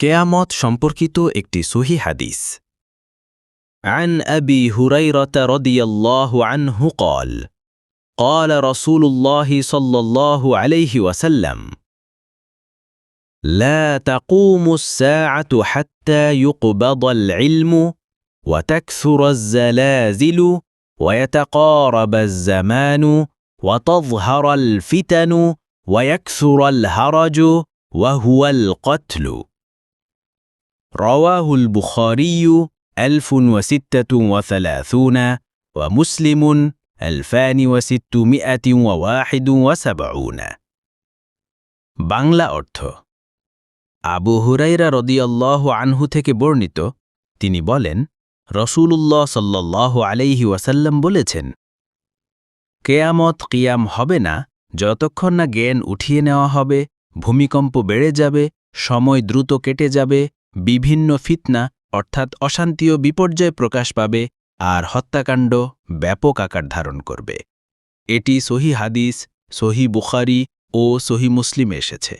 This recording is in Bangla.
কেয়ামত সম্পর্কিত একটি সহি হাদিস عن أبي هريرة رضي الله عنه قال قال رسول الله صلى الله عليه وسلم لا تقوم الساعة حتى يقبض العلم وتكثر الزلازل ويتقارب الزمان وتظهر الفتن ويكثر الهرج وهو القتل رواه البخاري ألف وستة وثلاثون ومسلم ألفان وستمائة وواحد وسبعون বাংলা অর্থ আবু হুরাইরা রদিয়াল্লাহ আনহু থেকে বর্ণিত তিনি বলেন রসূলুল্লাহ সাল্লাহ আলাইহি ওয়াসাল্লাম বলেছেন কেয়ামত কিয়াম হবে না যতক্ষণ না জ্ঞান উঠিয়ে নেওয়া হবে ভূমিকম্প বেড়ে যাবে সময় দ্রুত কেটে যাবে বিভিন্ন ফিতনা, অর্থাৎ অশান্তি ও বিপর্যয় প্রকাশ পাবে আর হত্যাকাণ্ড ব্যাপক আকার ধারণ করবে। এটি সহি হাদিস, সহি বুখারি ও সহি মুসলিমে এসেছে।